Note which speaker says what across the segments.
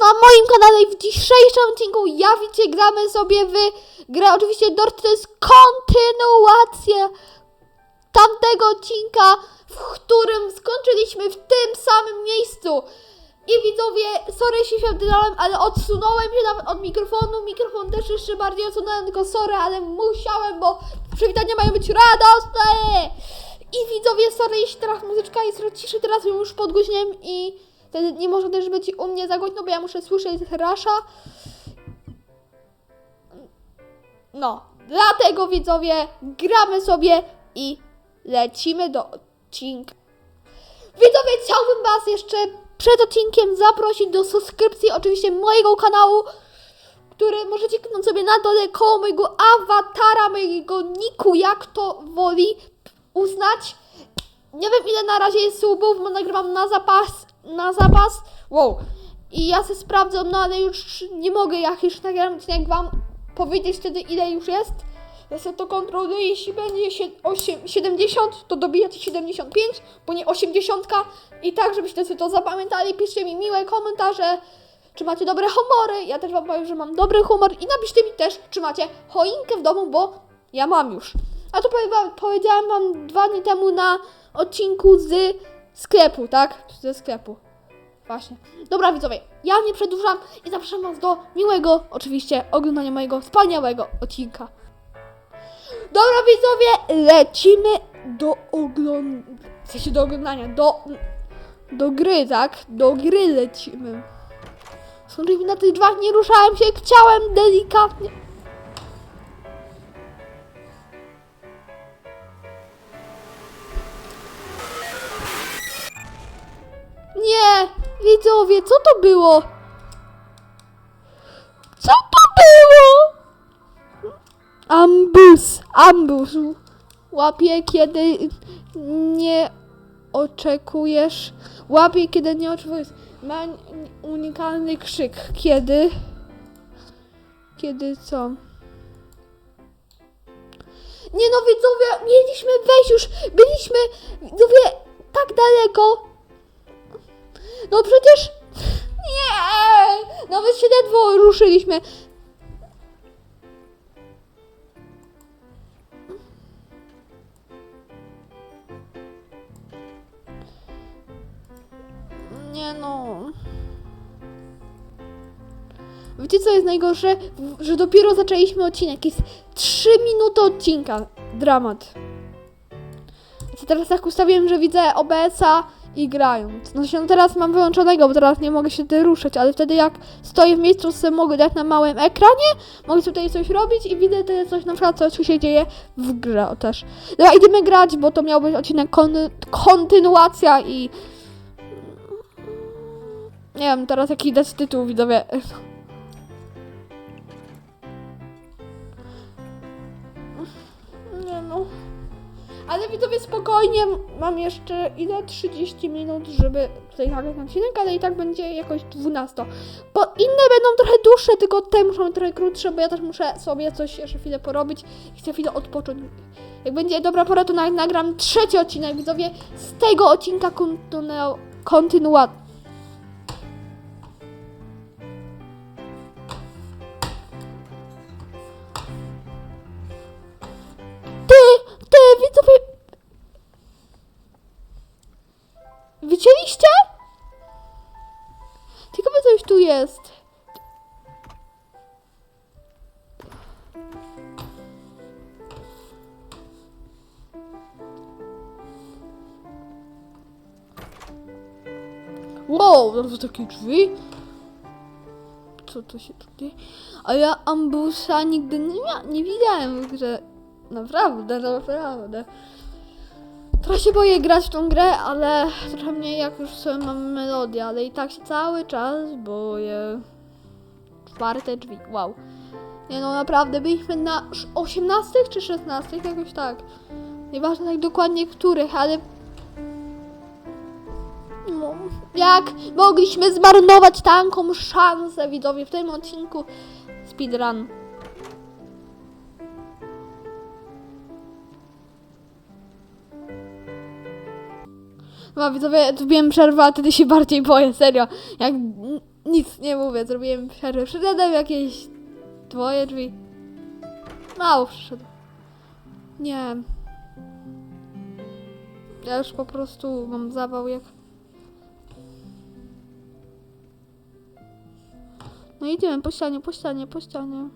Speaker 1: na moim kanale i w dzisiejszym odcinku ja widzicie gramy sobie w grę oczywiście Dort to jest kontynuacja tamtego odcinka, w którym skończyliśmy w tym samym miejscu. I widzowie, sorry jeśli się wdałem, ale odsunąłem się nawet od mikrofonu, mikrofon też jeszcze bardziej odsunąłem, tylko sorry, ale musiałem, bo przywitania mają być radosne. I widzowie, sorry jeśli teraz muzyczka jest ciszy, teraz ją już podgłośniłem i wtedy nie może też być u mnie za głośno, bo ja muszę słyszeć Rasza. No, dlatego widzowie, gramy sobie i lecimy do odcinka. Widzowie, chciałbym Was jeszcze przed odcinkiem zaprosić do subskrypcji oczywiście mojego kanału, który możecie kliknąć sobie na dole koło mojego awatara, mojego niku, jak to woli uznać. Nie wiem ile na razie jest subów, bo nagrywam na zapas, na zapas. Wow. I ja se sprawdzę, no ale już nie mogę, jak już nagram odcinek wam powiedzieć wtedy ile już jest. Ja sobie to kontroluję, jeśli będzie sie- osiem- 70, to dobijacie 75, bo nie 80. I tak, żebyście sobie to zapamiętali, piszcie mi miłe komentarze, czy macie dobre humory. Ja też wam powiem, że mam dobry humor i napiszcie mi też, czy macie choinkę w domu, bo ja mam już. A to powiedziałam wam dwa dni temu na odcinku z sklepu, tak? Ze sklepu. Właśnie. Dobra widzowie, ja nie przedłużam i zapraszam was do miłego, oczywiście, oglądania mojego wspaniałego odcinka. Dobra widzowie, lecimy do oglądania, w sensie do oglądania, do, do gry, tak? Do gry lecimy. Sądzę, na tych drzwiach nie ruszałem się, chciałem delikatnie. Widzowie, co to było? Co to było? Ambus, ambus. Łapie, kiedy nie oczekujesz. Łapie, kiedy nie oczekujesz. Ma unikalny krzyk. Kiedy? Kiedy co? Nie no, widzowie, mieliśmy wejść już. Byliśmy, widzowie, tak daleko. No przecież... Nie! Nawet się ledwo ruszyliśmy. Nie no. Wiecie co jest najgorsze? Że dopiero zaczęliśmy odcinek. Jest 3 minuty odcinka. Dramat. Co teraz tak ustawiłem, że widzę OBS-a i grają. Znaczy no teraz mam wyłączonego, bo teraz nie mogę się tutaj ruszać, ale wtedy jak stoję w miejscu, sobie mogę dać na małym ekranie, mogę tutaj coś robić i widzę tutaj coś na przykład, co się dzieje w grze też. Dobra, idziemy grać, bo to miał być odcinek kon- kontynuacja i nie wiem, teraz jaki dać tytuł, widzowie. Ale widzowie, spokojnie, mam jeszcze ile? 30 minut, żeby tutaj nagrać odcinek, ale i tak będzie jakoś 12. Bo inne będą trochę dłuższe, tylko te muszą być trochę krótsze, bo ja też muszę sobie coś jeszcze chwilę porobić i chcę chwilę odpocząć. Jak będzie dobra pora, to na- nagram trzeci odcinek, widzowie, z tego odcinka kontynu- kontynuacji. Wow, no to takie drzwi. Co to się tutaj... A ja ambusa nigdy nie, nie widziałem w grze. Naprawdę, naprawdę. Trochę się boję grać w tą grę, ale trochę mniej jak już sobie mam melodię, ale i tak się cały czas boję. Czwarte drzwi, wow. Nie no, naprawdę, byliśmy na sz- 18 czy 16, jakoś tak. Nieważne tak dokładnie których, ale... Jak mogliśmy zmarnować taką szansę, widzowie, w tym odcinku speedrun. No widzowie, wiem przerwę, a wtedy się bardziej boję, serio. Jak nic nie mówię, zrobiłem przerwę. Przyszedłem jakieś dwoje drzwi. Mało przyszedłem. Nie. Ja już po prostu mam zawał jak... No idziemy po ścianie, po ścianie, po ścianie.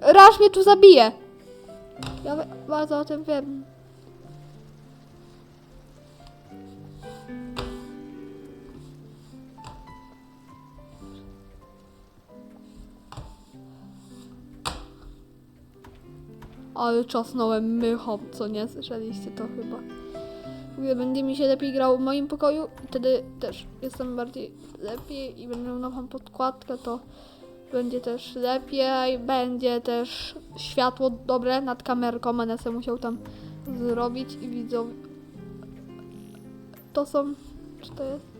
Speaker 1: Raż mnie tu zabije. Ja bardzo o tym wiem. Ale czasnąłem mychą, co nie słyszeliście to chyba. Mówię, będzie mi się lepiej grało w moim pokoju i wtedy też jestem bardziej lepiej i będę miał nową podkładkę, to będzie też lepiej, będzie też światło dobre nad kamerką, będę sobie musiał tam zrobić i widzą. To są, czy to jest?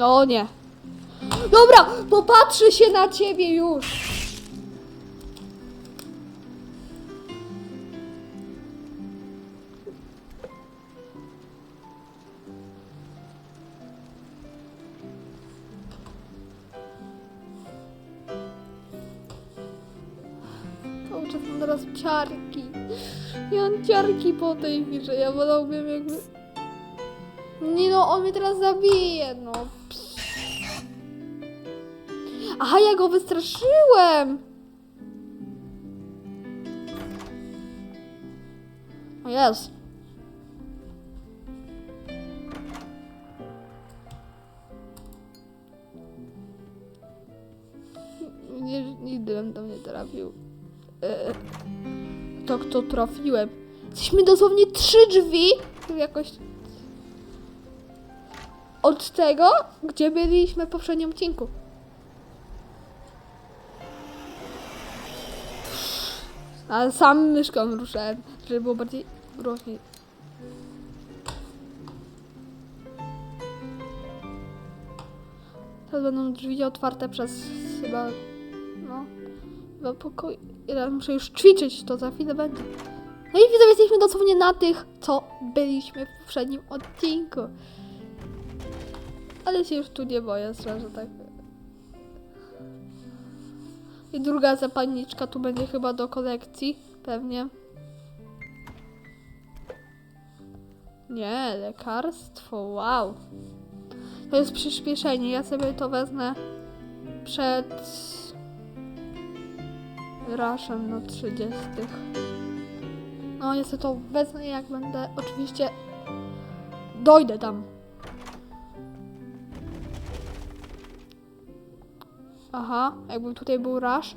Speaker 1: No nie. Dobra, popatrzy się na ciebie już. Cały czas mam teraz ciarki. Ja mam ciarki po tej grze. Ja wolałbym jakby... Nie no, on mnie teraz zabije, no. Aha, ja go wystraszyłem! O jest. Nie, nigdy bym tam nie trafił. E, to trafiłem. Jesteśmy dosłownie trzy drzwi. Jakoś od tego, gdzie byliśmy w poprzednim odcinku. Ale sam myszką ruszałem, żeby było bardziej groźniej. Teraz będą drzwi otwarte przez chyba, no, chyba pokój. Ja muszę już ćwiczyć, to za chwilę będzie. No i widzowie, jesteśmy dosłownie na tych, co byliśmy w poprzednim odcinku. Ale się już tu nie boję, szczerze tak. I druga zapalniczka tu będzie chyba do kolekcji, pewnie. Nie, lekarstwo, wow. To jest przyspieszenie, ja sobie to wezmę przed raszem na 30. No, ja sobie to wezmę jak będę, oczywiście dojdę tam. Aha, jakby tutaj był rush.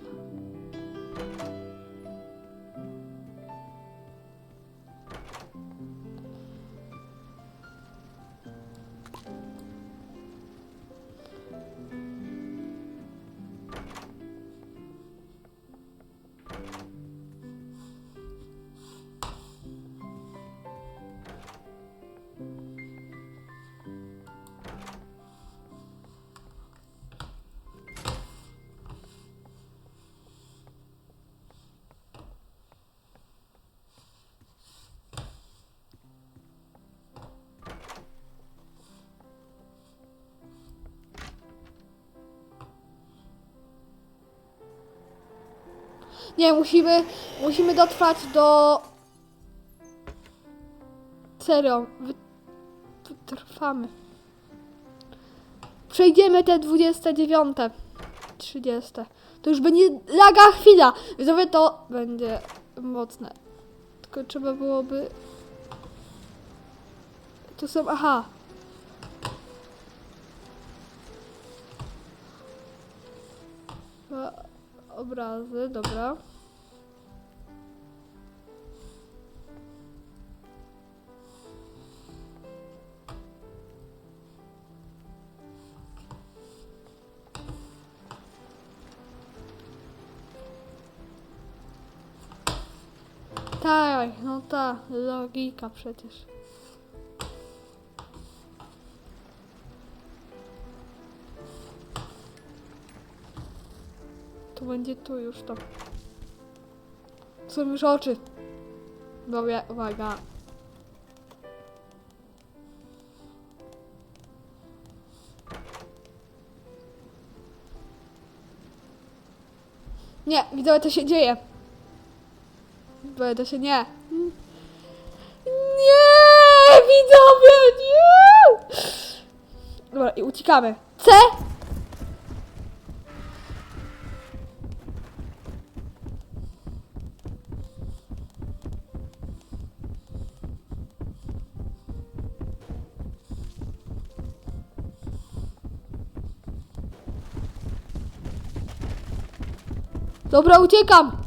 Speaker 1: Nie, musimy, musimy dotrwać do... Serio, wy, wytrwamy. Przejdziemy te 29, 30. To już będzie laga chwila. Widzowie, to będzie mocne. Tylko trzeba byłoby... To są, aha. obrazy, dobra. Tak, no ta logika przecież. Będzie tu już to. Są już oczy. Dobra, uwaga. Nie, widzowie, to się dzieje. Widzowie, to się nie. Nie, widzowie, nie! Dobra, i uciekamy. C? Dobra, uciekam.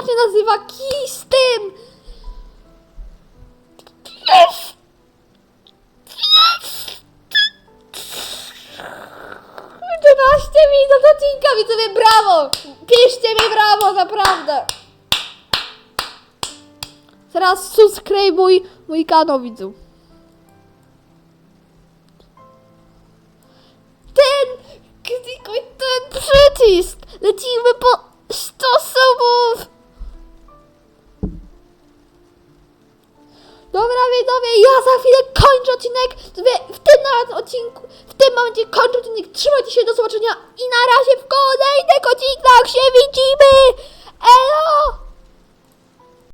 Speaker 1: To się nazywa kij z tym! Yes! Yes! 11 minut odcinka, widzowie, brawo! Piszcie mi brawo, naprawdę! Teraz subskrybuj mój kanał, widzu. Ten, ten przycisk!